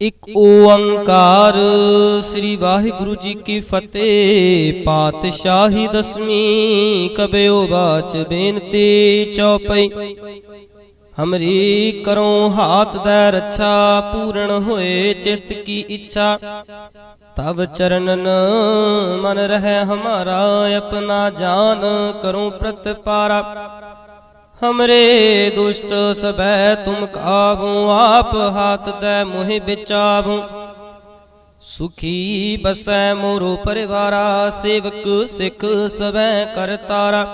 ਇਕ ਓੰਕਾਰ। ਸ੍ਰੀ ਵਾਹਿਗੁਰੂ ਜੀ ਕੀ ਫਤਿਹ। ਪਾਤਸ਼ਾਹੀ ਦਸਮੀ ਕਬਿਓ ਬਾਚ ਬੇਨਤੀ ਚੌਪਈ। ਹਮਰੀ ਕਰੋ ਹਾਥ ਦਾ ਰੱਛਾ ਪੂਰਨ ਹੋਏ ਚਿਤ ਕੀ ਇੱਛਾ। ਤਬ ਚਰਨਨ ਮਨ ਰਹਿ ਹਮਾਰਾ, ਆਪਣਾ ਜਾਨ ਕਰੂੰ ਪ੍ਰਤਪਾਰਾ। ਹਮਰੇ ਦੁਸ਼ਟ ਸਬੈ ਤੁਮ ਕਾਬੂ ਆਪ ਹਾਥ ਦੈ ਮੋਹਿ ਵਿਚਾਬੂ ਸੁਖੀ ਬਸੈ ਮੋਰੋ ਪਰਿਵਾਰਾ ਸੇਵਕ ਸਿੱਖ ਸਬੈ ਕਰਤਾਰਾ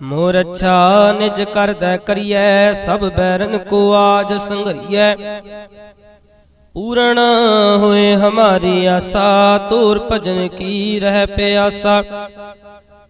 ਮੋਰ ਅੱਛਾ ਨਿਜ ਕਰਦੈ ਕਰੀਐ ਸਭ ਬੈਰਨ ਕੋ ਆਜ ਸੰਘਰੀਐ ਪੂਰਨ ਹੋਏ ਹਮਾਰੀ ਆਸਾ ਤੋਰ ਭਜਨ ਕੀ ਰਹਿ ਪਿਆਸਾ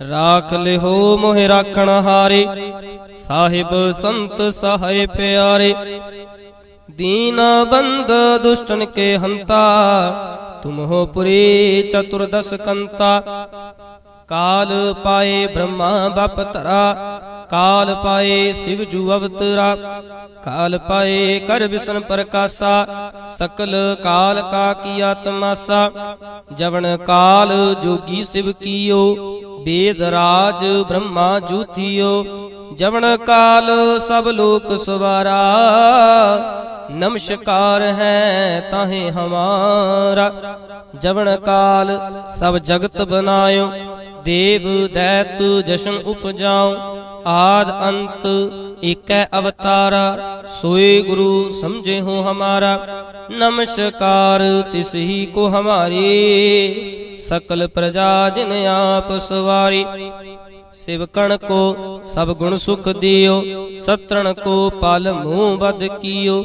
ਰਾਖ ਲਿਹੋ ਮੋਹਿ ਰਾਖਣ ਹਾਰੇ, ਸਾਹਿਬ ਸੰਤ ਸਹਾਇ ਪਿਆਰੇ। ਦੀਨ ਬੰਦ ਦੁਸ਼ਟਨ ਕੇ ਹੰਤਾ, ਤੁਮ ਹੋ ਪੁਰੀ ਚਤੁਰਦਸ ਕੰਤਾ। ਕਾਲ ਪਾਏ ਬ੍ਰਹਮਾ ਬਪ ਧਰਾ, ਕਾਲ ਪਾਏ ਸਿਵ ਜੂ ਅਵਤਰਾ। ਕਾਲ ਪਾਏ ਕਰ ਵਿਸ਼ਨ ਪ੍ਰਕਾਸ਼ਾ, ਸਕਲ ਕਾਲ ਕਾ ਕੀਆ ਤਮਾਸਾ ਜਵਨ ਕਾਲ ਜੋਗੀ ਸਿਵ ਕੀਓ ਬੇਦ ਰਾਜ ਬ੍ਰਹਮਾ ਜੂਥਿਓ ਜਵਨ ਕਾਲ ਸਭ ਲੋਕ ਸਵਾਰਾ। ਨਮਸਕਾਰ ਹੈ ਤਾਹੇ ਹਮਾਰਾ। ਜਵਨ ਕਾਲ ਸਭ ਜਗਤ ਬਨਾਇਓ, ਦੇਵ ਦੈਤ ਜਸ਼ਨ ਉਪਜਾਉ ਆਦ ਅੰਤ ਏਕੈ ਅਵਤਾਰਾ, ਸੋਏ ਗੁਰੂ ਸਮਝੇ ਹੋ ਹਮਾਰਾ, ਨਮਸਕਾਰ ਤਿਸ ਹੀ ਕੋ ਹਮਾਰੇ। ਸਕਲ ਪ੍ਰਜਾ ਜਿਨ ਆਪ ਸਵਾਰੀ, ਸਿਵਕਣ ਕੋ ਸਭ ਗੁਣ ਸੁਖ ਦਿਓ, ਸਤਰਣ ਕੋ ਪਲ ਮੂਹ ਬਦ ਕੀਓ।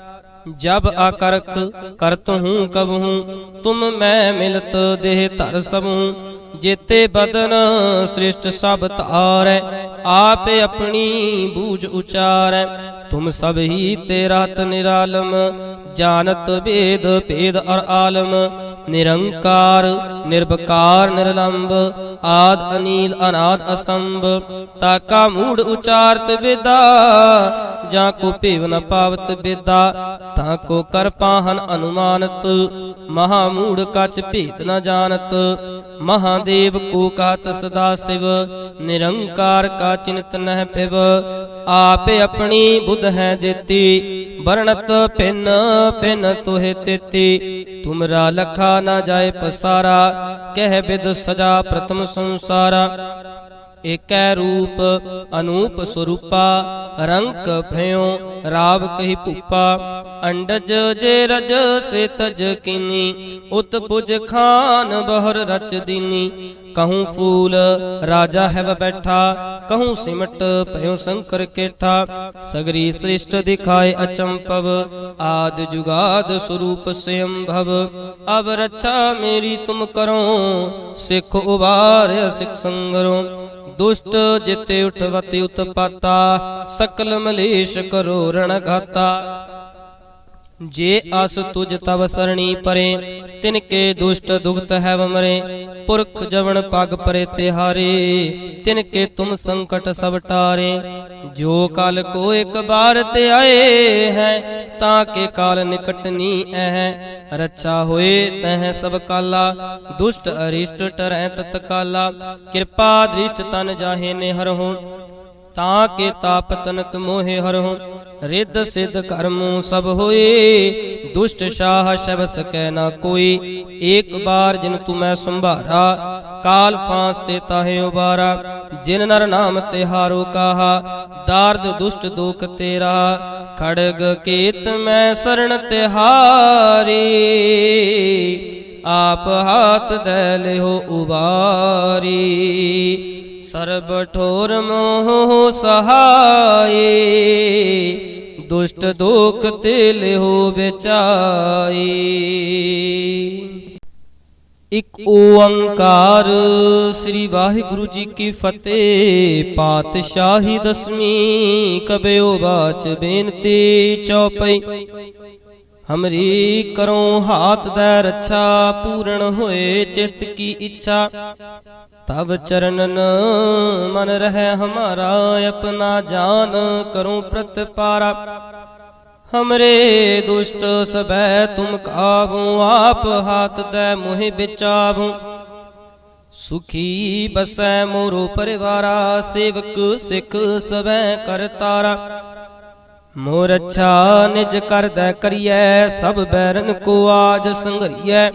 ਜਬ ਆਕਰਖ ਕਰਤ ਹੂੰ ਕਬਹੂੰ, ਤੁਮ ਮੈਂ ਮਿਲਤ ਦੇਹ ਧਰ ਸਭੂ। ਜੇਤੇ ਬਦਨ ਸ੍ਰਿਸ਼ਟ ਸਭ ਧਾਰੈ, ਆਪ ਆਪਣੀ ਬੂਝ ਉਚਾਰੈ। ਤੁਮ ਸਭ ਹੀ ਤੇ ਰਾਤ ਨਿਰਾਲਮ, ਜਾਣਤ ਵੇਦ ਭੇਦ ਅਰ ਆਲਮ। ਨਿਰੰਕਾਰ ਨਿਰਭਕਾਰ ਨਿਰਲੰਭ ਆਦ, ਅਨੀਲ, ਅਨਾਦ, ਅਸੰਭ। ਤਾਕਾ ਮੂੜ ਉਚਾਰਤ ਵਿਦਾ ਜਾਂ ਕੋ ਭੇਵ ਨ ਪਾਵਤ ਵਿਦਾ ਤਾਂ ਕੋ ਕਰ ਪਾਹਨ ਅਨੁਮਾਨਤ, ਮਹਾ ਮੂੜ ਕਚ ਭੇਦ ਨ ਜਾਣਤ। ਮਹਾਦੇਵ ਕੋ ਕਾਤ ਸਦਾ ਸਿਵ, ਨਿਰੰਕਾਰ ਕਾ ਚਿੰਤ ਨਹਿ ਪਿਵ ਆਪੇ ਆਪਣੀ ਬੁੱਧ ਹੈ ਜੇਤੀ ਵਰਣਤ ਪਿਨ ਪਿਨ ਤੋਹਿ ਤੇਤੀ। ਤੁਮਰਾ ਲਖਾ ਨਾ ਜਾਏ ਪਸਾਰਾ, ਕਹਿ ਬਿਦ ਸਜਾ ਪ੍ਰਥਮ ਸੰਸਾਰਾ। ਏਕੈ ਰੂਪ ਅਨੂਪ ਸਰੂਪਾ, ਰੰਕ ਭਇਓ, ਰਾਵ ਕਹੀ ਭੂਪਾ। ਅੰਡਜ ਜੇ ਰਜ ਸੇ ਤਜ ਕਿਨੀ, ਉਤ ਪੁਜ ਖਾਨ ਬਹਰ ਰਚ ਦੀਨੀ। ਕਹੂੰ ਫੂਲ ਰਾਜਾ ਹੈ ਬੈਠਾ, ਕਹੂੰ ਸਿਮਟ ਭਇਓ ਸ਼ੰਕਰ ਕੇਠਾ। ਸਗਰੀ ਸ੍ਰਿਸ਼ਟ ਦਿਖਾਏ ਅਚੰਪਵ, ਆਦ ਜੁਗਾਦ ਸਰੂਪ ਸਿਅੰਭਵ। ਅਬ ਰੱਛਾ ਮੇਰੀ ਤੁਮ ਕਰੋ, ਸਿੱਖ ਉਬਾਰਿਆ ਸਿੱਖ ਸੰਗਰੋ। ਦੁਸ਼ਟ ਜਿਤੇ ਉਠਵਤੀ ਉਤਪਾਤਾ ਸਕਲ ਮਲੇਸ਼ ਕਰੋ ਰਣ ਘਾਤਾ ਜੇ ਅਸ ਤੁਜ ਤਵ ਸਰਣੀ ਪਰੇ, ਤਿਨ ਕੇ ਦੁਸ਼ਟ ਦੁਖਤ ਹੈ ਵਮਰੇ, ਪੁਰਖ ਜਵਨ ਪਗ ਪਰੇ ਤਿਹਾਰੇ ਤਿਨ ਕੇ ਤੁਮ ਸੰਕਟ ਸਭ ਟਾਰੇ। ਜੋ ਕਲ ਕੋ ਇੱਕ ਬਾਰ ਤੇ ਆਏ ਹੈ, ਤਾਂ ਕੇ ਕਾਲ ਨਿਕਟ ਨੀ ਐ ਰੱਛਾ ਹੋਏ ਤਹ ਸਭ ਕਾਲਾ, ਦੁਸ਼ਟ ਅਰਿਸ਼ਟ ਟਰੈ ਤਤ ਕਾਲਾ। ਕਿਰਪਾ ਦ੍ਰਿਸ਼ਟ ਤਨ ਜਾਹੇ ਨੇ ਹਰਹੁ ਤਾਂ ਕੇ ਤਾਪ ਤਨਕ ਮੋਹਿ ਹਰਹੁ ਰਿੱਧ ਸਿੱਧ ਕਰਮ ਸਭ ਹੋਏ। ਦੁਸ਼ਟ ਸ਼ਾਹ ਸ਼ਬ ਸਕੈ ਨਾ ਕੋਈ। ਏਕ ਬਾਰ ਜਿਨ ਤੂੰ ਮੈਂ ਸੰਭਾਰਾ, ਕਾਲ ਫਾਂਸ ਤੇ ਤਾਹੇ ਉਬਾਰਾ। ਜਿਨ ਨਰ ਨਾਮ ਤਿਹਾਰੋ ਕਾਹਾ, ਦਾਰਦ ਦੁਸ਼ਟ ਦੁਖ ਤੇਰਾ। ਖੜਗ ਕੇਤ ਮੈਂ ਸਰਣ ਤਿਹਾਰੀ ਆਪ ਹਾਥ ਦੇ ਲਿਓ ਉਬਾਰੀ। ਸਰਬ ਠੋਰ ਮੋਹ ਸਹਾਈ, ਦੁਸ਼ਟ ਦੁਖ ਤੇ ਲਿਓ ਵਿਚਾਈ ਇਕ ਓੰਕਾਰ ਸ੍ਰੀ ਵਾਹਿਗੁਰੂ ਜੀ ਕੀ ਫਤਿਹ, ਪਾਤਸ਼ਾਹੀ ਦਸਵੀਂ ਕਬਿਓ ਬਾਚ ਬੇਨਤੀ ਚੌਪਈ। ਹਮਰੀ ਕਰੋ ਹਾਥ ਦਾ ਰੱਛਾ, ਪੂਰਨ ਹੋਏ ਚਿਤ ਕੀ ਇੱਛਾ। ਤਬ ਚਰਨਨ ਮਨ ਰਹਿ ਹਮਾਰਾ, ਆਪਣਾ ਜਾਨ ਕਰੂੰ ਪ੍ਰਤਪਾਰਾ। ਹਮਰੇ ਦੁਸ਼ਟ ਸਬੈ ਤੁਮ ਕਾਬੂ ਆਪ ਹਾਥ ਦੇ ਮੋਹਿ ਵਿਚਾਬੂ ਸੁਖੀ ਬਸੈ ਮੋਰੋ ਪਰਿਵਾਰਾ, ਸੇਵਕ ਸਿੱਖ ਸਬੈ ਕਰਤਾਰਾ ਮੋਰ ਅੱਛਾ ਨਿਜ ਕਰਦਾ ਕਰੀਐ, ਸਭ ਬੈਰਨ ਕੋ ਆਜ ਸੰਘਰੀਐ।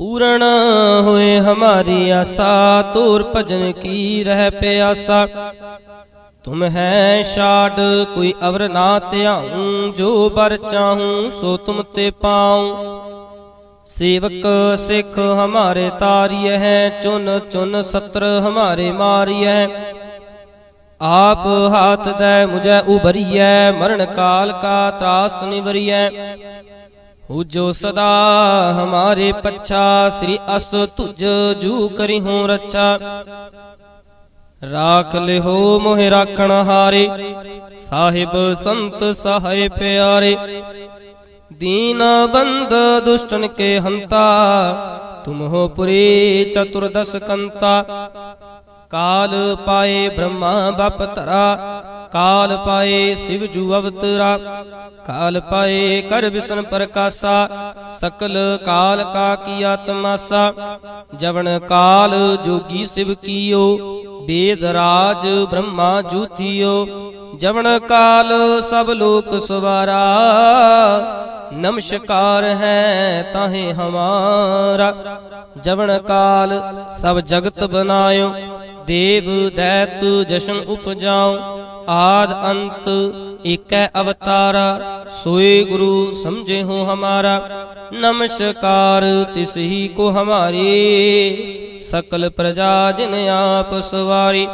ਪੂਰਨ ਹੋਏ ਹਮਾਰੀ ਆਸਾ ਤੋਰ ਭਜਨ ਕੀ ਰਹਿ ਪਿਆਸਾ। ਤੁਮ ਹੈ ਛਾੜ, ਕੋਈ ਅਵਰ ਨਾ ਧਿਆਉ, ਜੋ ਬਰ ਚਾਹੂੰ, ਸੋ ਤੁਮ ਤੇ ਪਾਉ। ਸੇਵਕ ਸਿੱਖ ਹਮਾਰੇ ਤਾਰੀਏ ਹੈ, ਚੁਨ ਚੁਨ ਸਤਰ ਹਮਾਰੇ ਮਾਰੀਐ। ਆਪ ਹਾਥ ਦੇ ਮੁਝੈ ਉਬਰੀਐ ਮਰਨ ਕਾਲ ਕਾ ਤਰਾਸ ਨਿਵਰੀਐ। ਹੋ ਜੋ ਸਦਾ ਹਮਾਰੇ ਪੱਛਾ, ਸ੍ਰੀ ਅਸ ਤੁਜ ਜੂ ਕਰੀ ਹੂੰ ਰੱਛਾ। ਰਾਖ ਲਿਹੋ ਮੋਹਿ ਰਾਖਣ ਹਾਰੇ, ਸਾਹਿਬ ਸੰਤ ਸਹਾਇ ਪਿਆਰੇ। ਦੀਨ ਬੰਦ ਦੁਸ਼ਟਨ ਕੇ ਹੰਤਾ ਤੁਮ ਹੋ ਪੁਰੀ ਚਤੁਰਦਸ ਕੰਤਾ। ਕਾਲ ਪਾਏ ਬ੍ਰਹਮਾ ਬਪ ਧਰਾ ਕਾਲ ਪਾਏ ਸਿਵ ਜੂ ਅਵਤਰਾ, ਕਾਲ ਪਾਏ ਕਰ ਵਿਸ਼ਨ ਪ੍ਰਕਾਸ਼ਾ, ਸਕਲ ਕਾਲ ਕਾ ਕੀ ਆਤਮਾਸਾ, ਜਵਨ ਕਾਲ ਜੋਗੀ ਸਿਵ ਕੀਓ ਵੇਦ ਰਾਜ ਬ੍ਰਹਮਾ ਜੂਥਿਓ ਜਵਨ ਕਾਲ ਸਭ ਲੋਕ ਸਵਾਰਾ, ਨਮਸਕਾਰ ਹੈ ਤਾਹੇ ਹਮਾਰਾ, ਜਵਨ ਕਾਲ ਸਭ ਜਗਤ ਬਨਾਇਓ, ਦੇਵ ਦੈਤ ਜਸ਼ਨ ਉਪਜਾਉ ਆਦ ਅੰਤ ਏਕੈ ਅਵਤਾਰਾ, ਸੋਏ ਗੁਰੂ ਸਮਝੇ ਹੋ ਹਮਾਰਾ। ਨਮਸਕਾਰ ਤਿਸ ਹੀ ਕੋ ਹਮਾਰੀ। ਸਕਲ ਪ੍ਰਜਾ ਜਿਨ ਆਪ ਸਵਾਰੀ।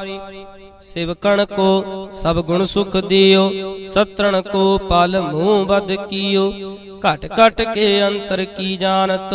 ਸਿਵਕਣ ਕੋ ਸਭ ਗੁਣ ਸੁਖ ਦਿਓ। ਸਤਰਣ ਕੋ ਪਲ ਮੂਹ ਬਦ ਕੀਓ। ਘਟ ਘਟ ਕੇ ਅੰਤਰ ਕੀ ਜਾਣਤ।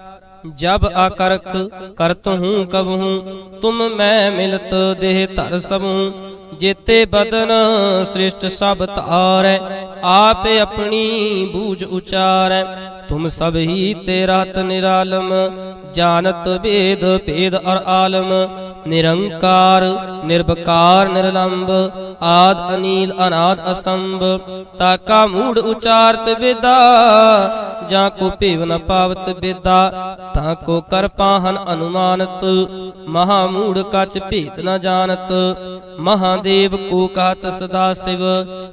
ਜਬ ਆਕਰਖ ਕਰਤ ਹੂੰ ਕਬਹੂੰ, ਤੁਮ ਮੈਂ ਮਿਲਤ ਦੇਹ ਧਰ ਸਭੂ। ਜੇਤੇ ਬਦਨ ਸ੍ਰਿਸ਼ਟ ਸਭ ਧਾਰੈ, ਆਪ ਆਪਣੀ ਬੂਝ ਉਚਾਰੈ। ਤੁਮ ਸਭ ਹੀ ਤੇ ਰਾਤ ਨਿਰਾਲਮ ਜਾਣਤ ਭੇਦ ਭੇਦ ਅਰ ਆਲਮ। ਨਿਰੰਕਾਰ ਨਿਰਭਕਾਰ ਨਿਰਲੰਬ, ਆਦ, ਅਨੀਲ, ਅਨਾਦ, ਅਸੰਭ। ਤਾਕਾ ਮੂੜ ਉਚਾਰਤ ਵਿਦਾ ਜਾਂ ਕੋ ਭੇਵ ਨ ਪਾਵਤ ਵਿਦਾ ਤਾਂ ਕੋ ਕਰ ਪਾਹਨ ਅਨੁਮਾਨਤ। ਮਹਾ ਮੂੜ ਕਚ ਭੇਦ ਨ ਜਾਣਤ ਮਹਾਦੇਵ ਕੋ ਕਾਤ ਸਦਾ ਸਿਵ।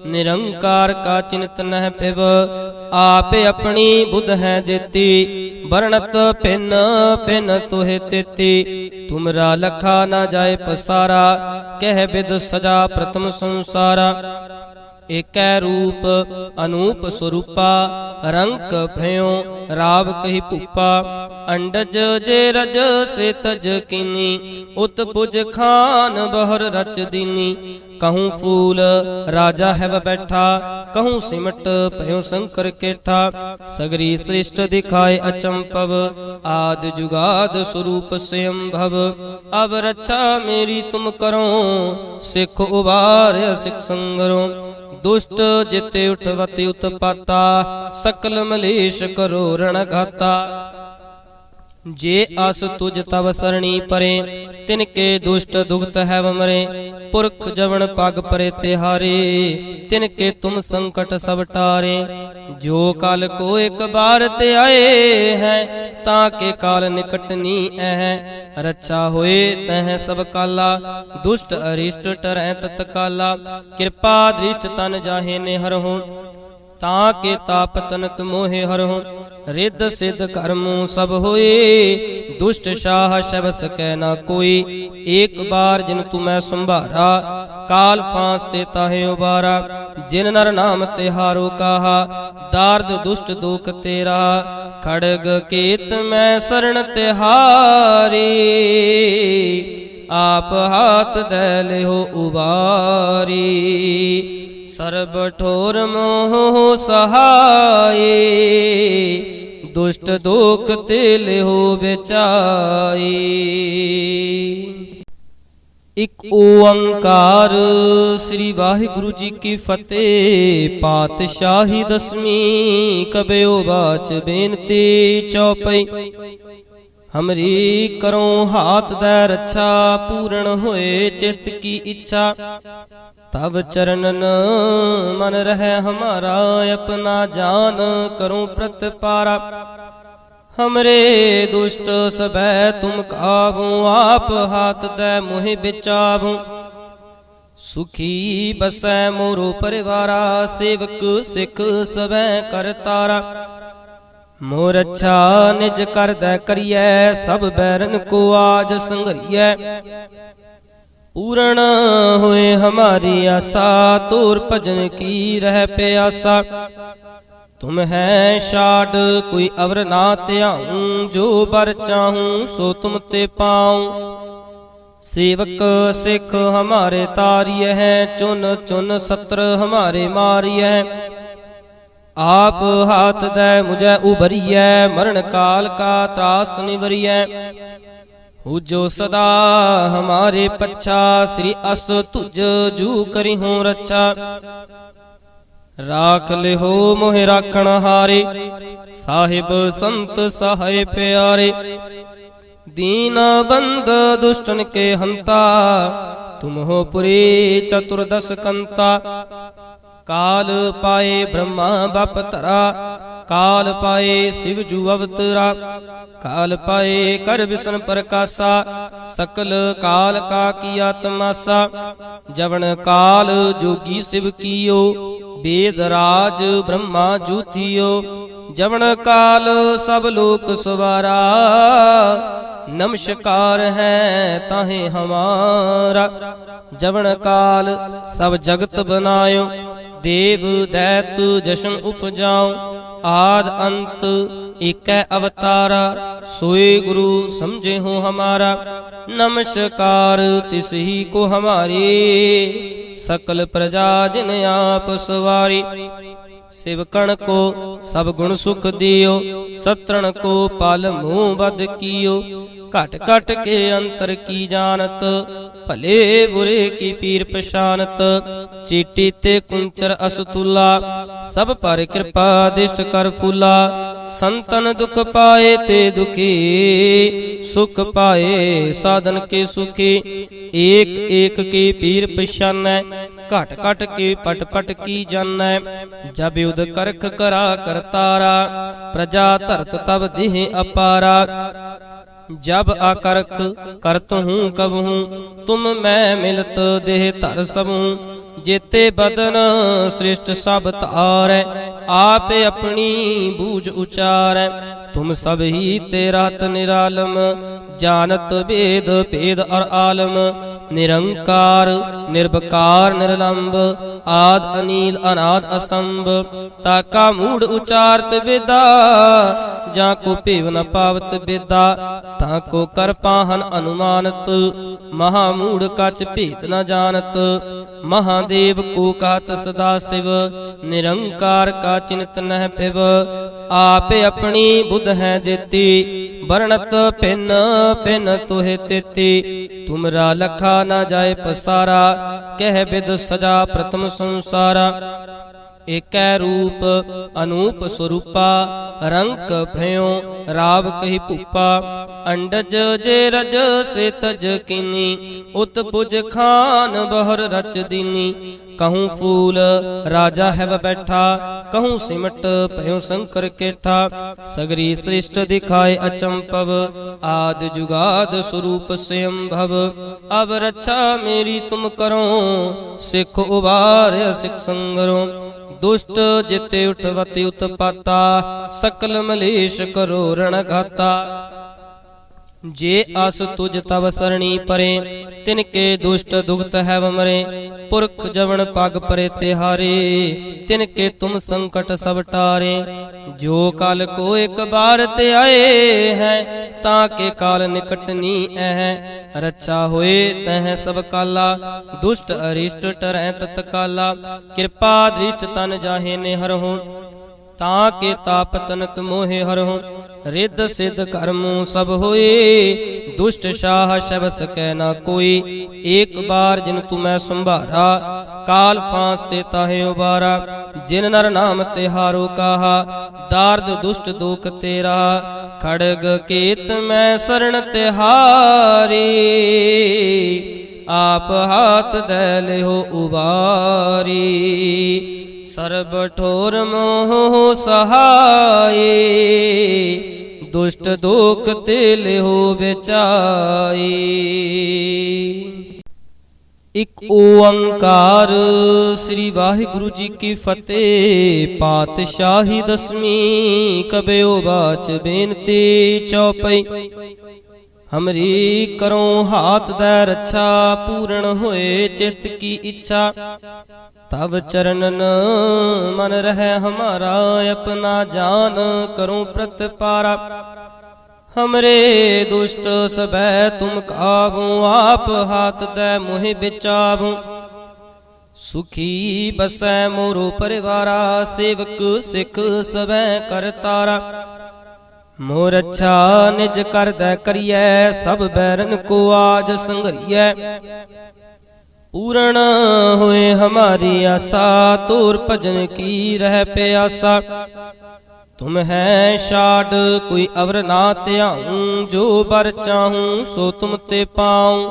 ਨਿਰੰਕਾਰ ਕਾ ਚਿੰਤ ਨਹਿ ਪਿਵ ਆਪੇ ਆਪਣੀ ਬੁੱਧ ਹੈ ਜੇਤੀ। ਵਰਣਤ ਪਿੰਨ ਪਿੰਨ ਤੋਹਿ ਤੇਤੀ। ਤੁਮਰਾ ਲਖਾ ਨਾ ਜਾਏ ਪਸਾਰਾ ਕਹਿ ਬਿਦ ਸਜਾ ਪ੍ਰਥਮ ਸੰਸਾਰਾ। ਏਕੈ ਰੂਪ ਅਨੂਪ ਸਰੂਪਾ, ਰੰਕ ਭਇਓ ਰਾਵ ਕਹੀ ਭੂਪਾ। ਅੰਡਜ ਜੇ ਰਜ ਸੇ ਤਜ ਕੀਨੀ, ਉਤ ਪੁਜ ਖਾਨ ਬਹਰ ਰਚ ਦੀਨੀ। ਕਹੂੰ ਫੂਲ ਰਾਜਾ ਹੈ ਬੈਠਾ, ਕਹੂੰ ਸਿਮਟ ਭਇਓ ਸ਼ੰਕਰ ਕੇਠਾ। ਸਗਰੀ ਸ੍ਰਿਸ਼ਟ ਦਿਖਾਏ ਅਚੰਪਵ ਆਦ ਜੁਗਾਦ ਸਰੂਪ ਸਿਅੰਭਵ। ਅਬ ਰੱਛਾ ਮੇਰੀ ਤੁਮ ਕਰੋ, ਸਿੱਖ ਉਬਾਰਿਆ ਸਿੱਖ ਸੰਗਰੋ। ਦੁਸ਼ਟ ਜਿਤੇ ਉਠਵਤੀ ਉਤਪਾਤਾ ਸਕਲ ਮਲੇਸ਼ ਕਰੋ ਰਣ ਘਾਤਾ। ਜੇ ਅਸ ਤੁਜ ਤਵ ਸਰਣੀ ਪਰੇ, ਤਿਨ ਕੇ ਦੁਸ਼ਟ ਦੁਖਤ ਹੈ ਵਮਰੇ, ਪੁਰਖ ਜਵਨ ਪਗ ਪਰੇ ਤਿਹਾਰੇ, ਤਿਨ ਕੇ ਤੁਮ ਸੰਕਟ ਸਭ ਟਾਰੇ। ਜੋ ਕਲ ਕੋ ਇੱਕ ਬਾਰ ਤੇ ਆਏ ਹੈ, ਤਾਂ ਕੇ ਕਾਲ ਨਿਕਟ ਨੀ ਐ ਰੱਛਾ ਹੋਏ ਤਹ ਸਭ ਕਾਲਾ, ਦੁਸ਼ਟ ਅਰਿਸ਼ਟ ਟਰੈ ਤਤਕਾਲਾ ਕਿਰਪਾ ਦ੍ਰਿਸ਼ਟ ਤਨ ਜਾਹੇ ਨੇ ਹਰਹੁ ਤਾਂ ਕੇ ਤਾਪ ਤਨਕ ਮੋਹਿ ਹਰਹੁ ਰਿੱਧ ਸਿੱਧ ਕਰਮੂ ਸਭ ਹੋਏ। ਦੁਸ਼ਟ ਸ਼ਾਹ ਸ਼ਬ ਸਕੈ ਨਾ ਕੋਈ। ਏਕ ਬਾਰ ਜਿਨ ਤੂ ਮੈਂ ਸੰਭਾਰਾ, ਕਾਲ ਫਾਂਸ ਤੇ ਤਾਹੇ ਉਬਾਰਾ। ਜਿਨ ਨਰ ਨਾਮ ਤੇ ਹਾਰੋ ਕਾਹਾ, ਦਾਰਦ ਦੁਸ਼ਟ ਦੁਖ ਤੇਰਾ। ਖੜਗ ਕੇਤ ਮੈਂ ਸਰਣ ਤਿਹਾਰੀ। ਆਪ ਹਾਥ ਦੇ ਲਿਓ ਉਬਾਰੀ। ਸਰਬ ਠੋਰ ਮੋਹ ਸਹਾਈ, ਦੁਸ਼ਟ ਦੋਖ ਤੇ ਲਿਓ ਵਿਚਾਈ ਇਕ ਓੰਕਾਰ ਸ੍ਰੀ ਵਾਹਿਗੁਰੂ ਜੀ ਕੀ ਫਤਿਹ, ਪਾਤਸ਼ਾਹੀ ਦਸਮੀ ਕਬਿਓ ਬਾਚ ਬੇਨਤੀ ਚੌਪਈ। ਹਮਰੀ ਕਰੋ ਹਾਥ ਦਾ ਰੱਛਾ, ਪੂਰਨ ਹੋਏ ਚਿਤ ਕੀ ਇੱਛਾ। ਤਬ ਚਰਨਨ ਮਨ ਰਹਿ ਹਮਾਰਾ, ਆਪਣਾ ਜਾਨ ਕਰੂੰ ਪ੍ਰਤਪਾਰਾ ਹਮਰੇ ਦੁਸ਼ਟ ਸਬੈ ਤੁਮ ਕਾਬੂ ਆਪ ਹਾਥ ਦੇ ਮੋਹਿ ਵਿਚਾਬੂ ਸੁਖੀ ਬਸੈ ਮੋਰੋ ਪਰਿਵਾਰਾ, ਸੇਵਕ ਸਿੱਖ ਸਬੈ ਕਰਤਾਰਾ ਮੋਰ ਅੱਛਾ ਨਿਜ ਕਰਦਾ ਕਰੀਐ, ਸਭ ਬੈਰਨ ਕੋ ਆਜ ਸੰਘਰੀਐ। ਪੂਰਨ ਹੋਏ ਹਮਾਰੀ ਆਸਾ ਤੋਰ ਭਜਨ ਕੀ ਰਹਿ ਪਿਆਸਾ। ਤੁਮ ਹੈ ਛਾੜ, ਕੋਈ ਅਵਰ ਨਾ ਧਿਆਉ, ਜੋ ਬਰ ਚਾਹੂੰ, ਸੋ ਤੁਮ ਤੇ ਪਾਉ। ਸੇਵਕ ਸਿੱਖ ਹਮਾਰੇ ਤਾਰੀਏ ਹੈ, ਚੁਨ ਚੁਨ ਸਤਰ ਹਮਾਰੇ ਮਾਰੀਐ। ਆਪ ਹਾਥ ਦੇ ਮੁਝੈ ਉਬਰੀਐ ਮਰਨ ਕਾਲ ਕਾ ਤਰਾਸ ਨਿਵਰੀਐ। ਹੂ ਜੋ ਸਦਾ ਹਮਾਰੇ ਪੱਛਾ, ਸ੍ਰੀ ਅਸ ਤੁਜ ਜੂ ਕਰੀ ਹੂੰ ਰੱਛਾ। ਰਾਖ ਲਿਹੋ ਮੋਹਿ ਰਾਖਣ ਹਾਰੇ, ਸਾਹਿਬ ਸੰਤ ਸਹਾਇ ਪਿਆਰੇ। ਦੀਨ ਬੰਦ ਦੁਸ਼ਟਨ ਕੇ ਹੰਤਾ ਤੁਮ ਹੋ ਪੁਰੀ ਚਤੁਰਦਸ ਕੰਤਾ। ਕਾਲ ਪਾਏ ਬ੍ਰਹਮਾ ਬਪ ਧਰਾ ਕਾਲ ਪਾਏ ਸਿਵ ਜੂ ਅਵਤਰਾ, ਕਾਲ ਪਾਏ ਕਰ ਵਿਸ਼ਨ ਪ੍ਰਕਾਸ਼ਾ, ਸਕਲ ਕਾਲ ਕਾ ਕੀਆ ਤਮਾਸਾ ਜਵਨ ਕਾਲ ਜੋਗੀ ਸਿਵ ਕੀਓ ਵੇਦ ਰਾਜ ਬ੍ਰਹਮਾ ਜੂਥਿਓ ਜਵਨ ਕਾਲ ਸਭ ਲੋਕ ਸਵਾਰਾ, ਨਮਸਕਾਰ ਹੈ ਤਾਹੇ ਹਮਾਰਾ, ਜਵਨ ਕਾਲ ਸਭ ਜਗਤ ਬਨਾਇਓ, ਦੇਵ ਦੈਤ ਜਸ਼ਨ ਉਪਜਾਉ ਆਦ ਅੰਤ ਏਕੈ ਅਵਤਾਰਾ, ਸੋਏ ਗੁਰੂ ਸਮਝੇ ਹੋ ਹਮਾਰਾ, ਨਮਸਕਾਰ ਤਿਸ ਹੀ ਕੋ ਹਮਾਰੀ, ਸਕਲ ਪ੍ਰਜਾ ਜਿਨ ਆਪ ਸਵਾਰੀ। ਸਿਵਕਣ ਕੋ, ਸਭ ਗੁਣ ਸੁਖ ਦਿਓ। ਸਤਰਣ ਕੋ ਪਲ ਮੂਹ ਬਦ ਕੀਓ। ਘਟ ਘਟ ਕੇ ਅੰਤਰ ਕੀ ਜਾਣਤ, ਭਲੇ ਬੁਰੇ ਕੀ ਪੀਰ ਪਛਾਨਤ। ਚੀਟੀ ਤੇ ਕੁੰਚਰ ਅਸਤੁਲਾ, ਸਭ ਪਰ ਕਿਰਪਾ ਦਿਸ਼ਟ ਕਰ ਫੂਲਾ। ਸੰਤਨ ਦੁਖ ਪਾਏ ਤੇ ਦੁਖੀ, ਸੁਖ ਪਾਏ ਸਾਧਨ ਕੇ ਸੁਖੀ। ਏਕ ਏਕ ਕੀ ਪੀਰ ਪਛਾਨੈ ਘਟ ਘਟ ਕੇ ਪਟ ਪਟ ਕੀ ਜਾਣੈ? ਜਬ ਉਦ ਕਰਖ ਕਰਾ ਕਰਤਾਰਾ ਪ੍ਰਜਾ ਧਰਤ ਤਬ ਦੇਹ ਅਪਾਰਾ। ਜਬ ਆਕਰਖ ਕਰਤ ਹੂੰ ਕਬਹੂ, ਤੁਮ ਮੈਂ ਮਿਲਤ ਦੇਹ ਧਰ ਸਭੂ ਜੇਤੇ ਬਦਨ ਸ੍ਰਿਸ਼ਟ ਸਭ ਧਾਰੈ, ਆਪ ਆਪਣੀ ਬੂਝ ਉਚਾਰੈ। ਤੁਮ ਸਭ ਹੀ ਤੇ ਰਤ ਨਿਰਾਲਮ, ਜਾਣਤ ਭੇਦ ਭੇਦ ਅਰ ਆਲਮ। ਨਿਰੰਕਾਰ ਨਿਰਭਕਾਰ ਨਿਰਲੰਭ ਆਦ, ਅਨੀਲ, ਅਨਾਦ, ਅਸੰਭ। ਤਾਕਾ ਮੂੜ ਉਚਾਰਤ ਵਿਦਾ ਜਾਂ ਕੋ ਭੇਵ ਨ ਪਾਵਤ ਵਿਦਾ ਤਾਂ ਕੋ ਕਰ ਪਾਹਨ ਅਨੁਮਾਨਤ। ਮਹਾ ਮੂੜ ਕਚ ਭੇਦ ਨ ਜਾਣਤ ਮਹਾਦੇਵ ਕੋ ਕਾਤ ਸਦਾ ਸਿਵ। ਨਿਰੰਕਾਰ ਕਾ ਚਿੰਤ ਨਹਿ ਪਿਵ ਆਪੇ ਆਪਣੀ ਬੁੱਧ ਹੈ ਜੇਤੀ। ਵਰਣਤ ਪਿੰਨ ਪਿੰਨ ਤੋਹਿ ਤੇਤੀ। ਤੁਮਰਾ ਲਖਾ ਨਾ ਜਾਏ ਪਸਾਰਾ, ਕਹਿ ਬਿਦ ਸਜਾ ਪ੍ਰਥਮ ਸੰਸਾਰਾ। ਏਕੈ ਰੂਪ, ਅਨੂਪ ਸਰੂਪਾ, ਰੰਕ ਭਇਓ, ਰਾਵ ਕਹੀ ਭੂਪਾ। ਅੰਡਜ ਜੇ ਰਜ ਸੇ ਤਜ ਕੀਨੀ, ਉਤ ਪੁਜ ਖਾਨ ਬਹਰ ਰਚ ਦੀਨੀ। ਕਹੂੰ ਫੂਲ, ਰਾਜਾ ਹੈ ਬੈਠਾ, ਕਹੂੰ ਸਿਮਟ ਭਇਓ ਸ਼ੰਕਰ ਕੇਠਾ। ਸਗਰੀ ਸ੍ਰਿਸ਼ਟ ਦਿਖਾਏ ਅਚੰਪਵ ਆਦ ਜੁਗਾਦ ਸਰੂਪ ਸਿਅੰਭਵ। ਅਬ ਰੱਛਾ ਮੇਰੀ ਤੁਮ ਕਰੋ, ਸਿੱਖ ਉਬਾਰਿਆ ਸਿੱਖ ਸੰਗਰੋ। ਦੁਸ਼ਟ ਜਿਤੇ ਉਠਵਤੀ ਉਤਪਾਤਾ, ਸਕਲ ਮਲੇਸ਼ ਕਰੋ ਰਣ ਘਾਤਾ ਜੇ ਅਸ ਤੁਜ ਤਵ ਸਰਣੀ ਪਰੇ, ਤਿਨ ਕੇ ਦੁਸ਼ਟ ਦੁਖਤ ਹੈ ਮਰੇ, ਪੁਰਖ ਜਵਨ ਪਗ ਪਰੇ ਤਿਹਾਰੇ, ਤਿਨ ਕੇ ਤੁਮ ਸੰਕਟ ਸਭ ਟਾਰੇ। ਜੋ ਕਲ ਕੋ ਇੱਕ ਬਾਰ ਤੇ ਆਏ ਹੈ, ਤਾਂ ਕੇ ਕਾਲ ਨਿਕਟ ਨੀ ਐ ਰੱਛਾ ਹੋਏ, ਤਹ ਸਭ ਕਾਲਾ, ਦੁਸ਼ਟ ਅਰਿਸ਼ਟ ਟਰੈ ਤਤਕਾਲਾ ਕਿਰਪਾ ਦ੍ਰਿਸ਼ਟ ਤਨ ਜਾਹੇ ਨੇ ਹਰਹੁ ਤਾਂ ਕੇ ਤਾਪ ਤਨਕ ਮੋਹਿ ਹਰਹੁ, ਰਿੱਧ ਸਿੱਧ ਕਰਮੂ ਸਭ ਹੋਏ। ਦੁਸ਼ਟ ਸ਼ਾਹ ਸ਼ਬ ਸਕੈ ਨਾ ਕੋਈ, ਏਕ ਬਾਰ ਜਿਨ ਤੂੰ ਮੈਂ ਸੰਭਾਰਾ। ਕਾਲ ਫਾਂਸ ਤੇ ਤਾਹੇ ਉਬਾਰਾ, ਜਿਨ ਨਰ ਨਾਮ ਤੇ ਹਾਰੋ ਕਾਹਾ। ਦਾਰਦ ਦੁਸ਼ਟ ਦੁਖ ਤੇਰਾ, ਖੜਗ ਕੇਤ ਮੈਂ ਸਰਣ ਤਿਹਾਰੀ ਆਪ ਹਾਥ ਦੇ ਲਿਓ ਉਬਾਰੀ। ਸਰਬ ਠੋਰ ਮੋਹ ਸਹਾਏ ਦੁਸ਼ਟ ਦੁਖ ਤੇ ਲਿਓ ਵਿਚਾਈ। ਇਕ ਓੰਕਾਰ ਸ੍ਰੀ ਵਾਹਿਗੁਰੂ ਜੀ ਕੀ ਫਤਿਹ, ਪਾਤਸ਼ਾਹੀ ਦਸਮੀ ਕਬਿਓ ਬਾਚ ਬੇਨਤੀ ਚਉਪਈ ਹਮਰੀ ਕਰੋ ਹਾਥ ਦਾ ਰੱਛਾ ਪੂਰਨ ਹੋਏ, ਚਿਤ ਕੀ ਇੱਛਾ। ਤਬ ਚਰਨਨ ਮਨ ਰਹਿ ਹਮਾਰਾ, ਆਪਣਾ ਜਾਨ ਕਰੂੰ ਪ੍ਰਤਪਾਰਾ। ਹਮਰੇ ਦੁਸ਼ਟ ਸਬੈ ਤੁਮ ਕਾਬੂ ਆਪ ਹਾਥ ਤੈ ਮੋਹਿ ਵਿਚਾਬੂ ਸੁਖੀ ਬਸੈ ਮੋਰੋ ਪਰਿਵਾਰਾ, ਸੇਵਕ ਸਿੱਖ ਸਬੈ ਕਰਤਾਰਾ ਮੋਰ ਅੱਛਾ ਨਿਜ ਕਰਦਾ ਕਰੀਐ, ਸਭ ਬੈਰਨ ਕੋ ਆਜ ਸੰਘਰੀਐ। ਪੂਰਨ ਹੋਏ ਹਮਾਰੀ ਆਸਾ ਤੋਰ ਭਜਨ ਕੀ ਰਹਿ ਪਿਆਸਾ। ਤੁਮ ਹੈ ਛਾੜ, ਕੋਈ ਅਵਰ ਨਾ ਧਿਆਉ, ਜੋ ਬਰ ਚਾਹੂੰ, ਸੋ ਤੁਮ ਤੇ ਪਾਉ।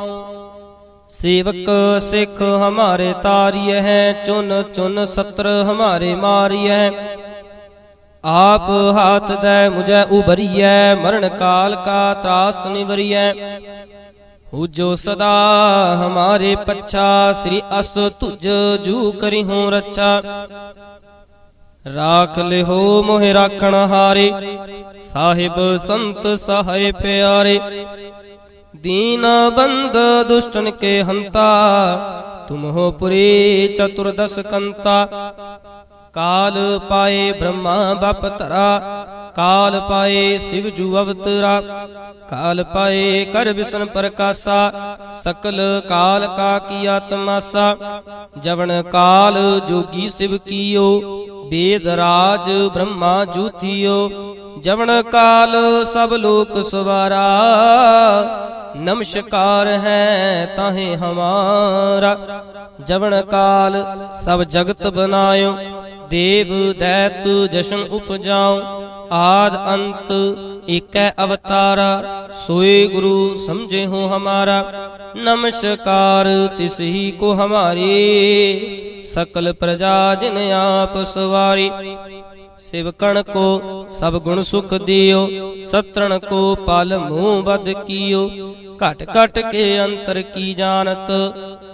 ਸੇਵਕ ਸਿੱਖ ਹਮਾਰੇ ਤਾਰੀਐ ਹੈ, ਚੁਨ ਚੁਨ ਸਤਰ ਹਮਾਰੇ ਮਾਰੀਐ। ਆਪ ਹਾਥ ਦੇ ਮੁਝੈ ਉਬਰੀਐ ਮਰਨ ਕਾਲ ਕਾ ਤਰਾਸ ਨਿਵਰੀਐ। ਹੁਜੋ ਸਦਾ ਹਮਾਰੇ ਪੱਛਾ ਸ੍ਰੀ ਅਸ ਤੁਜ ਜੂ ਕਰੀ ਹੋ ਰੱਛਾ ਰਾਖ ਲਿਹੋ ਮੋਹਿ ਰਾਖਣ ਹਾਰੇ ਸਾਹਿਬ ਸੰਤ ਸਹਾਇ ਪਿਆਰੇ ਦੀਨ ਬੰਦ ਦੁਸ਼ਟਨ ਕੇ ਹੰਤਾ ਤੁਮ ਹੋ ਪੁਰੀ ਚਤੁਰਦਸ ਕੰਤਾ ਕਾਲ ਪਾਏ ਬ੍ਰਹਮਾ ਬਪ ਧਰਾ ਕਾਲ ਪਾਏ ਸਿਵ ਜੂ ਅਵਤਰਾ, ਕਾਲ ਪਾਏ ਕਰ ਵਿਸ਼ਨ ਪ੍ਰਕਾਸ਼ਾ, ਸਕਲ ਕਾਲ ਕਾ ਕੀਆ ਤਮਾਸਾ ਜਵਨ ਕਾਲ ਜੋਗੀ ਸਿਵ ਕੀਓ ਵੇਦ ਰਾਜ ਬ੍ਰਹਮਾ ਜੂਥਿਓ ਜਵਨ ਕਾਲ ਸਭ ਲੋਕ ਸਵਾਰਾ, ਨਮਸਕਾਰ ਹੈ ਤਾਹੇ ਹਮਾਰਾ, ਜਵਨ ਕਾਲ ਸਭ ਜਗਤ ਬਨਾਇਓ, ਦੇਵ ਦੈਤ ਜਸ਼ਨ ਉਪਜਾਉ ਆਦ ਅੰਤ ਏਕੈ ਅਵਤਾਰਾ, ਸੋਏ ਗੁਰੂ ਸਮਝੇ ਹੋ ਹਮਾਰਾ, ਨਮਸਕਾਰ ਤਿਸ ਹੀ ਕੋ ਹਮਾਰੀ। ਸਕਲ ਪ੍ਰਜਾ ਜਿਨ ਆਪ ਸਵਾਰੀ, ਸਿਵਕਣ ਕੋ ਸਭ ਗੁਣ ਸੁਖ ਦਿਓ, ਸਤਰਣ ਕੋ ਪਲ ਮੂਹ ਬਦ ਕੀਓ। ਘਟ ਘਟ ਕੇ ਅੰਤਰ ਕੀ ਜਾਣਤ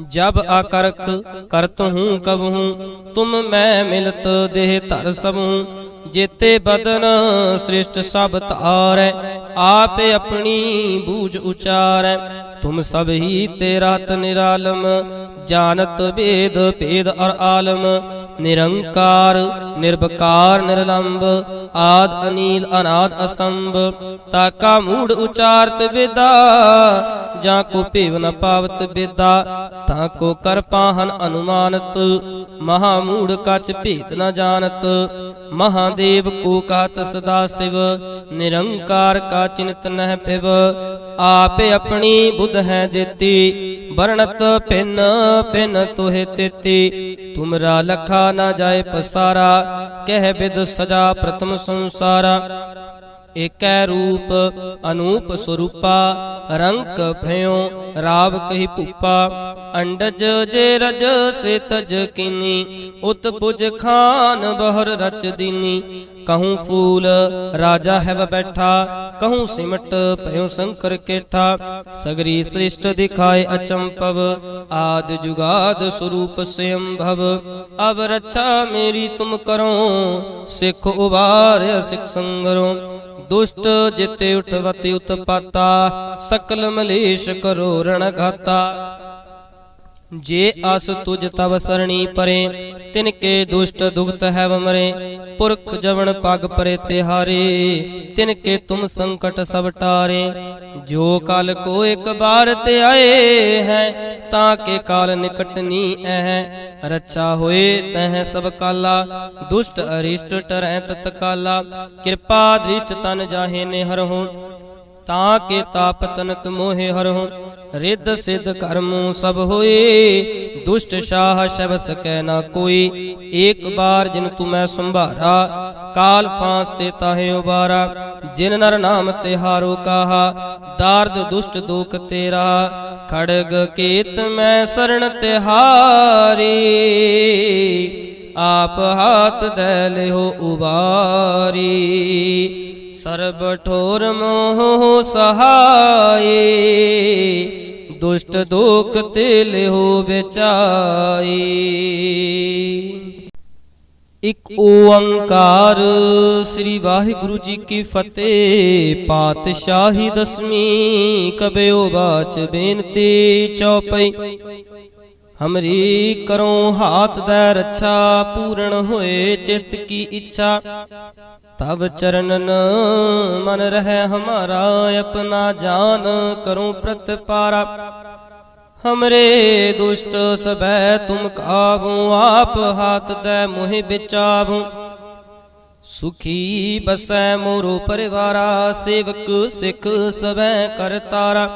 ਜਬ ਆਕਰਖ ਕਰਤ ਹੂੰ ਕਬਹੂ, ਤੁਮ ਮੈਂ ਮਿਲਤ ਦੇਹ ਧਰ ਸਭੂ। ਜੇਤੇ ਬਦਨ ਸ੍ਰਿਸ਼ਟ ਸਭ ਧਾਰੈ, ਆਪ ਆਪਣੀ ਬੂਝ ਉਚਾਰੈ। ਤੁਮ ਸਭ ਹੀ ਤੇਰਾ ਤ ਨਿਰਾਲਮ, ਜਾਣਤ ਭੇਦ ਭੇਦ ਅਰ ਆਲਮ। ਨਿਰੰਕਾਰ ਨਿਰਭਕਾਰ ਨਿਰਲੰਭ ਆਦ ਅਨੀਲ, ਅਨਾਦ ਅਸੰਭ। ਤਾਕਾ ਮੂੜ ਉਚਾਰਤ ਵਿਦਾ ਜਾਂ ਕੋ ਭੇਵ ਨ ਪਾਵਤ ਵਿਦਾ ਤਾਂ ਕੋ ਕਰ ਪਾਹਨ ਅਨੁਮਾਨਤ। ਮਹਾ ਮੂੜ ਕਛ ਭੇਦ ਨ ਜਾਣਤ। ਮਹਾਦੇਵ ਕੋ ਕਾਤ ਸਦਾ ਸਿਵ, ਨਿਰੰਕਾਰ ਕਾ ਚਿੰਤ ਨਹਿ ਪਿਵ ਆਪੇ ਆਪਣੀ ਬੁੱਧ ਹੈ ਜੇਤੀ, ਵਰਣਤ ਪਿੰਨ ਪਿੰਨ ਤੁਹੇ ਤੇਤੀ। ਤੁਮਰਾ ਲਖਾ ਨਾ ਜਾਏ ਪਸਾਰਾ, ਕਹਿ ਬਿਦ ਸਜਾ ਪ੍ਰਥਮ ਸੰਸਾਰਾ। ਏਕੈ ਰੂਪ ਅਨੂਪ ਸਰੂਪਾ, ਰੰਕ ਭਇਓ ਰਾਵ ਕਹੀ ਭੂਪਾ। ਅੰਡਜ ਜੇ ਰਜ ਸੇ ਤਜ ਕੀਨੀ, ਉਤ ਪੁਜ ਖਾਨ ਬਹਰ ਰਚ ਦੀਨੀ। ਕਹੂੰ ਫੂਲ ਰਾਜਾ ਹੈ ਬੈਠਾ, ਕਹੂੰ ਸਿਮਟ ਭਇਓ ਸ਼ੰਕਰ ਕੇਠਾ। ਸਗਰੀ ਸ੍ਰਿਸ਼ਟ ਦਿਖਾਏ ਅਚੰਪਵ ਆਦ ਜੁਗਾਦ ਸਰੂਪ ਸਯੰਭਵ ਅਬ ਰੱਛਾ ਮੇਰੀ ਤੁਮ ਕਰੋ, ਸਿੱਖ ਉਬਾਰਿਆ ਸਿੱਖ ਸੰਗਰੋ। ਦੁਸ਼ਟ ਜਿਤੇ ਉਠਵਤੀ ਉਤਪਾਤਾ ਸਕਲ ਮਲੇਸ਼ ਕਰੋ ਰਣ ਘਾਤਾ। ਜੇ ਅਸ ਤੁਜ ਤਵ ਸਰਣੀ ਪਰੇ, ਤਿਨ ਕੇ ਦੁਸ਼ਟ ਦੁਖਤ ਹੈ ਮਰੇ, ਪੁਰਖ ਜਵਨ ਪਗ ਪਰੇ ਤਿਹਾਰੇ, ਤਿਨ ਕੇ ਤੁਮ ਸੰਕਟ ਸਭ ਟਾਰੇ। ਜੋ ਕਲ ਕੋ ਇੱਕ ਬਾਰ ਤੇ ਆਏ ਹੈ, ਤਾਂ ਕੇ ਕਾਲ ਨਿਕਟ ਨੀ ਐ ਰੱਛਾ ਹੋਏ ਤਹ ਸਭ ਕਾਲਾ, ਦੁਸ਼ਟ ਅਰਿਸ਼ਟ ਟਰੈ ਤਤ ਕਾਲਾ। ਕਿਰਪਾ ਦ੍ਰਿਸ਼ਟ ਤਨ ਜਾਹੇ ਨੇ ਹਰਹੁ ਤਾਂ ਕੇ ਤਾਪ ਤਨਕ ਮੋਹਿ ਹਰਹੁ, ਰਿੱਧ ਸਿੱਧ ਕਰਮੂ ਸਭ ਹੋਏ। ਦੁਸ਼ਟ ਸ਼ਾਹ ਸ਼ਬ ਸਕੈ ਨਾ ਕੋਈ, ਏਕ ਬਾਰ ਜਿਨ ਤੂੰ ਮੈਂ ਸੰਭਾਰਾ, ਕਾਲ ਫਾਂਸ ਤੇ ਤਾਹੇ ਉਬਾਰਾ। ਜਿਨ ਨਰ ਨਾਮ ਤੇ ਹਾਰੋ ਕਾਹਾ, ਦਾਰਦ ਦੁਸ਼ਟ ਦੁਖ ਤੇਰਾ। ਖੜਗ ਕੇਤ ਮੈਂ ਸਰਣ ਤਿਹਾਰੀ, ਆਪ ਹਾਥ ਦੇ ਲਿਓ ਉਬਾਰੀ। ਸਰਬ ਠੋਰ ਮੋਹ ਸਹਾਈ, ਦੁਸ਼ਟ ਦੁਖ ਤੇ ਲਿਓ ਵਿਚਾਈ। ਇਕ ਓੰਕਾਰ ਸ੍ਰੀ ਵਾਹਿਗੁਰੂ ਜੀ ਕੀ ਫਤਿਹ, ਪਾਤਸ਼ਾਹੀ ਦਸਮੀ ਕਬਿਓ ਬਾਚ ਬੇਨਤੀ ਚਉਪਈ ਹਮਰੀ ਕਰੋ ਹਾਥ ਦਾ ਰੱਛਾ, ਪੂਰਨ ਹੋਏ ਚਿਤ ਕੀ ਇੱਛਾ। ਤਬ ਚਰਨਨ ਮਨ ਰਹਿ ਹਮਾਰਾ, ਆਪਣਾ ਜਾਨ ਕਰੂੰ ਪ੍ਰਤਪਾਰਾ। ਹਮਰੇ ਦੁਸ਼ਟ ਸਬੈ ਤੁਮ ਕਾਬੂ ਆਪ ਹਾਥ ਦੇ ਮੋਹਿ ਵਿਚਾਬੂ ਸੁਖੀ ਬਸੈ ਮੋਰੋ ਪਰਿਵਾਰਾ, ਸੇਵਕ ਸਿੱਖ ਸਬੈ ਕਰਤਾਰਾ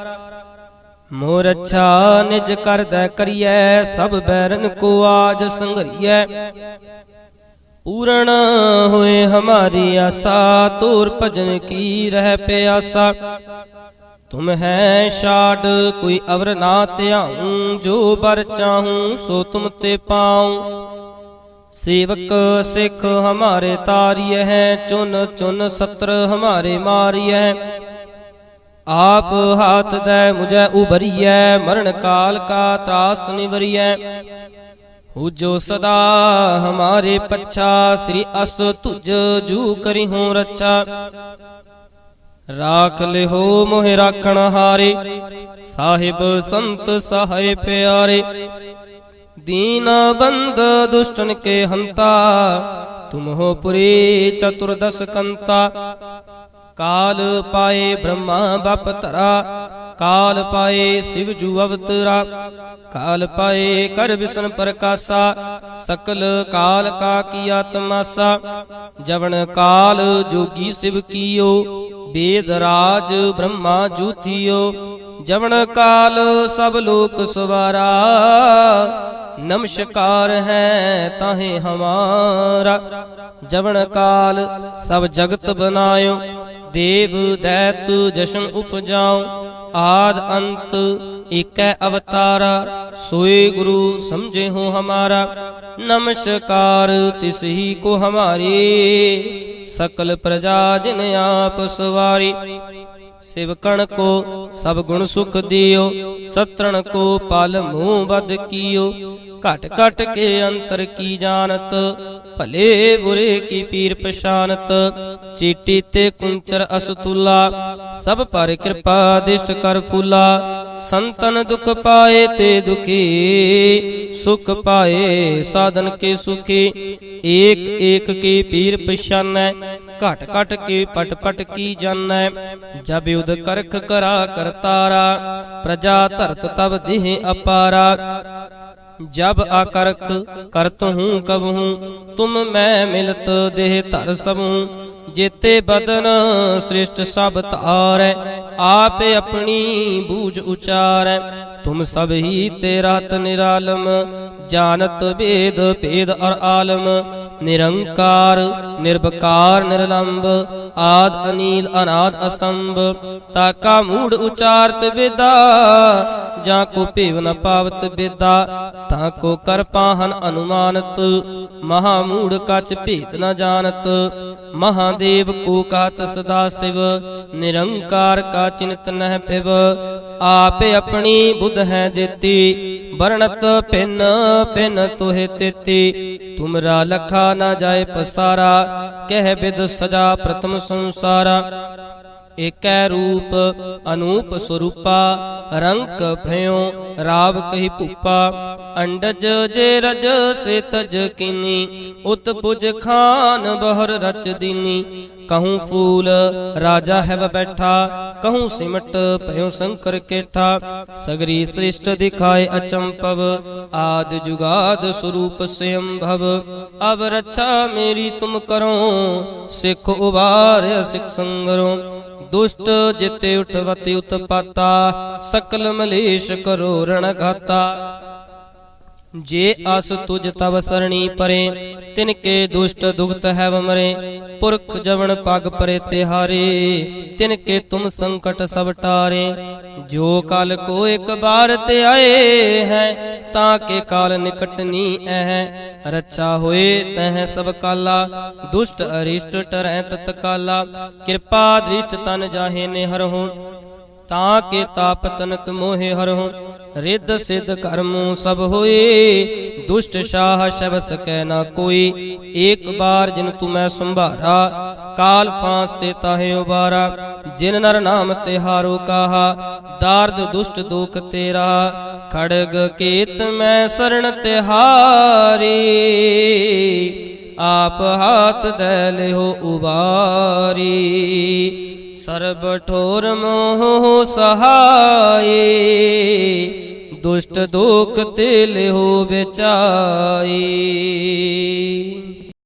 ਮੋਰ ਅੱਛਾ ਨਿਜ ਕਰਦਾ ਕਰੀਐ, ਸਭ ਬੈਰਨ ਕੋ ਆਜ ਸੰਘਰੀਐ। ਪੂਰਨ ਹੋਏ ਹਮਾਰੀ ਆਸਾ ਤੋਰ ਭਜਨ ਕੀ ਰਹਿ ਪਿਆਸਾ। ਤੁਮ ਹੈ ਛਾੜ, ਕੋਈ ਅਵਰ ਨਾ ਧਿਆਉ, ਜੋ ਬਰ ਚਾਹੂੰ, ਸੋ ਤੁਮ ਤੇ ਪਾਉ। ਸੇਵਕ ਸਿੱਖ ਹਮਾਰੇ ਤਾਰੀਐ ਹੈ, ਚੁਨ ਚੁਨ ਸਤਰ ਹਮਾਰੇ ਮਾਰੀਐ। ਆਪ ਹਾਥ ਦੇ ਮੁਝੈ ਉਬਰੀਐ ਮਰਨ ਕਾਲ ਕਾ ਤਰਾਸ ਨਿਵਰੀਐ। ਹੂ ਜੋ ਸਦਾ ਹਮਾਰੇ ਪੱਛਾ, ਸ੍ਰੀ ਅਸ ਤੁਜ ਜੂ ਕਰੀ ਹੂੰ ਰੱਛਾ। ਰਾਖ ਲਿਹੋ ਮੋਹਿ ਰਾਖਣ ਹਾਰੇ, ਸਾਹਿਬ ਸੰਤ ਸਹਾਇ ਪਿਆਰੇ। ਦੀਨ ਬੰਦ ਦੁਸ਼ਟਨ ਕੇ ਹੰਤਾ, ਤੁਮ ਹੋ ਪੁਰੀ ਚਤੁਰਦਸ ਕੰਤਾ। ਕਾਲ ਪਾਏ ਬ੍ਰਹਮਾ ਬਪ ਧਰਾ ਕਾਲ ਪਾਏ ਸਿਵ ਜੂ ਅਵਤਰਾ, ਕਾਲ ਪਾਏ ਕਰ ਵਿਸ਼ਨ ਪ੍ਰਕਾਸ਼ਾ, ਸਕਲ ਕਾਲ ਕਾ ਕੀ ਆਤਮਾਸਾ, ਜਵਨ ਕਾਲ ਜੋਗੀ ਸਿਵ ਕੀਓ ਵੇਦ ਰਾਜ ਬ੍ਰਹਮਾ ਜੂਥਿਓ ਜਵਨ ਕਾਲ ਸਭ ਲੋਕ ਸਵਾਰਾ, ਨਮਸਕਾਰ ਹੈ ਤਾਹੇ ਹਮਾਰਾ, ਜਵਨ ਕਾਲ ਸਭ ਜਗਤ ਬਨਾਇਓ, ਦੇਵ ਦੈਤ ਜਸ਼ਨ ਉਪਜਾਉ ਆਦ ਅੰਤ ਏਕੈ ਅਵਤਾਰਾ, ਸੋਏ ਗੁਰੂ ਸਮਝੇ ਹੋ ਹਮਾਰਾ, ਨਮਸਕਾਰ ਤਿਸ ਹੀ ਕੋ ਹਮਾਰੇ, ਸਕਲ ਪ੍ਰਜਾ ਜਿਨ ਆਪ ਸਵਾਰੀ। ਸਿਵਕਣ ਕੋ, ਸਭ ਗੁਣ ਸੁਖ ਦਿਓ, ਸਤਰਣ ਕੋ ਪਲ ਮੂਹ ਬਦ ਕੀਓ। ਘਟ ਘਟ ਕੇ ਅੰਤਰ ਕੀ ਜਾਣਤ, ਭਲੇ ਬੁਰੇ ਕੀ ਪੀਰ ਪਛਾਨਤ। ਚੀਟੀ ਤੇ ਕੁੰਚਰ ਅਸਤੁਲਾ, ਸਭ ਪਰ ਕਿਰਪਾ ਦਿਸ਼ਟ ਕਰ ਫੂਲਾ। ਸੰਤਨ ਦੁਖ ਪਾਏ ਤੇ ਦੁਖੀ, ਸੁਖ ਪਾਏ ਸਾਧਨ ਕੇ ਸੁਖੀ। ਏਕ ਏਕ ਕੀ ਪੀਰ ਪਛਾਨੈ ਘਟ ਘਟ ਕੇ ਪਟ ਪਟ ਕੀ ਜਾਣੈ? ਜਬ ਉਦ ਕਰਖ ਕਰਾ ਕਰਤਾਰਾ ਪ੍ਰਜਾ ਧਰਤ ਤਬ ਦੇਹ ਅਪਾਰਾ। ਜਬ ਆਕਰਖ ਕਰਤ ਹੂੰ ਕਬ ਹੂੰ ਤੁਮ ਮੈਂ ਮਿਲਤ ਦੇਹ ਧਰ ਸਭੂ। ਜੇਤੇ ਬਦਨ ਸ੍ਰਿਸ਼ਟ ਸਭ ਧਾਰੈ, ਆਪੇ ਆਪਣੀ ਬੂਝ ਉਚਾਰੈ। ਤੁਮ ਸਭ ਹੀ ਤੇ ਰਹਤ ਨਿਰਾਲਮ, ਜਾਣਤ ਵੇਦ ਭੇਦ ਅਰ ਨਿਰੰਕਾਰ ਨਿਰਭਕਾਰ ਨਿਰਲੰਭ ਆਦ ਅਨੀਲ, ਅਨਾਦ ਅਸੰਭ। ਤਾਕਾ ਮੂੜ ਉਚਾਰਤ ਵਿਦਾ ਜਾਂ ਕੋ ਭੇਵ ਨ ਪਾਵਤ ਵਿਦਾ ਤਾਂ ਕੋ ਕਰ ਪਾਹਨ ਅਨੁਮਾਨਤ। ਮਹਾ ਮੂੜ ਕਛ ਭੇਦ ਨ ਜਾਣਤ ਮਹਾਦੇਵ ਕੋ ਕਾਤ ਸਦਾ ਸਿਵ। ਨਿਰੰਕਾਰ ਕਾ ਚਿੰਤ ਨਹਿ ਪਿਵ ਆਪੇ ਆਪਣੀ ਬੁੱਧ ਹੈ ਜੇਤੀ। ਵਰਣਤ ਪਿੰਨ ਪਿੰਨ ਤੁਹੇ ਤੇਤੀ। ਤੁਮਰਾ ਲਖਾ ਨਾ ਜਾਏ ਪਸਾਰਾ ਕਹਿ ਬਿਦ ਸਜਾ ਪ੍ਰਥਮ ਸੰਸਾਰਾ। ਏਕੈ ਰੂਪ ਅਨੂਪ ਸਰੂਪਾ, ਰੰਕ ਭਇਓ ਰਾਵ ਕਹੀ ਭੂਪਾ। ਅੰਡਜ ਜੇ ਰਜ ਸੇ ਤਜ ਕੀਨੀ, ਉਤ ਪੁਜ ਖਾਨ ਬਹਰ ਰਚ ਦੀਨੀ। ਕਹੂੰ ਫੂਲ ਰਾਜਾ ਹੈ ਬੈਠਾ, ਕਹੂੰ ਸਿਮਟ ਭਇਓ ਸ਼ੰਕਰ ਕੇਠਾ। ਸਗਰੀ ਸ੍ਰਿਸ਼ਟ ਦਿਖਾਏ ਅਚੰਪਵ, ਆਦ ਜੁਗਾਦ ਸਰੂਪ ਸਿਅੰਭਵ। ਅਬ ਰੱਛਾ ਮੇਰੀ ਤੁਮ ਕਰੋ, ਸਿੱਖ ਉਬਾਰਿ ਸਿੱਖ ਸੰਗਰੋ। ਦੁਸ਼ਟ ਜਿਤੇ ਉਠਵਤੀ ਉਤਪਾਤਾ, ਸਕਲ ਮਲੇਸ਼ ਕਰੋ ਰਣ ਘਾਤਾ ਜੇ ਅਸ ਤੁਜ ਤਵ ਸਰਣੀ ਪਰੇ, ਤਿਨ ਕੇ ਦੁਸ਼ਟ ਦੁਖਤ ਹੈ ਮਰੇ, ਪੁਰਖ ਜਵਨ ਪਗ ਪਰੇ ਤਿਹਾਰੇ, ਤਿਨ ਕੇ ਤੁਮ ਸੰਕਟ ਸਭ ਟਾਰੇ। ਜੋ ਕਲ ਕੋ ਇੱਕ ਬਾਰ ਤੇ ਆਏ ਹੈ, ਤਾਂ ਕੇ ਕਾਲ ਨਿਕਟ ਨੀ ਐ ਰੱਛਾ ਹੋਏ, ਤਹ ਸਭ ਕਾਲਾ। ਦੁਸ਼ਟ ਅਰਿਸ਼ਟ ਟਰੈ ਤਤ ਕਾਲਾ। ਕਿਰਪਾ ਦ੍ਰਿਸ਼ਟ ਤਨ ਜਾਹੇ ਨੇ ਹਰਹੁ ਤਾਂ ਕੇ ਤਾਪ ਤਨਕ ਮੋਹਿ ਹਰਹੁ, ਰਿੱਧ ਸਿੱਧ ਕਰਮੂ ਸਭ ਹੋਏ। ਦੁਸ਼ਟ ਸ਼ਾਹ ਸ਼ਬ ਸਕੈ ਨਾ ਕੋਈ, ਏਕ ਬਾਰ ਜਿਨ ਤੂੰ ਮੈਂ ਸੰਭਾਰਾ, ਕਾਲ ਫਾਂਸ ਤੇ ਤਾਹੇ ਉਬਾਰਾ। ਜਿਨ ਨਰ ਨਾਮ ਤੇ ਹਾਰੋ ਕਾਹਾ ਦਾਰਦ ਦੁਸ਼ਟ ਦੁਖ ਤੇਰਾ। ਖੜਗ ਕੇਤ ਮੈਂ ਸਰਣ ਤਿਹਾਰੀ, ਆਪ ਹਾਥ ਦੇ ਲਿਓ ਉਬਾਰੀ। ਸਰਬ ਠੋਰ ਮੋਹ ਸਹਾਈ ਦੁਸ਼ਟ ਦੁਖ ਤੇ ਲਿਓ ਵਿਚਾਈ।